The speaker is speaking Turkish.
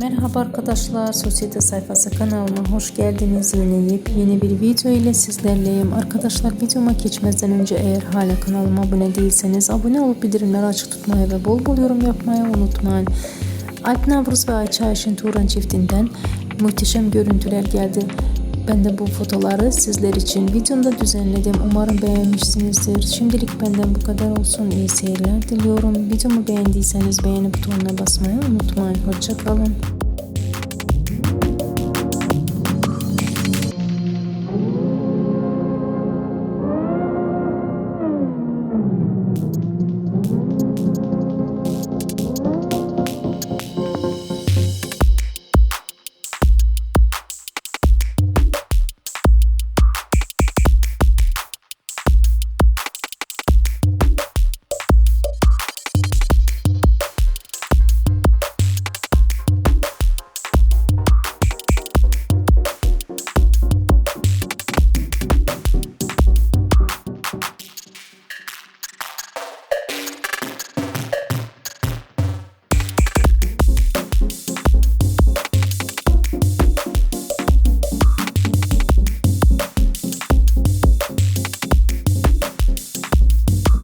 Merhaba arkadaşlar, Sosyete Sayfası kanalıma hoş geldiniz. Yine yepyeni bir video ile sizlerleyim. Arkadaşlar videoma geçmezden önce eğer hala kanalıma abone değilseniz abone olup bildirimleri açık tutmayı ve bol bol yorum yapmayı unutmayın. Alp Navruz ve Ayça Ayşin Turan çiftinden muhteşem görüntüler geldi. Ben de bu fotoları sizler için videomda düzenledim. Umarım beğenmişsinizdir. Şimdilik benden bu kadar olsun. İyi seyirler diliyorum. Videomu beğendiyseniz beğeni butonuna basmayı unutmayın. Hoşçakalın.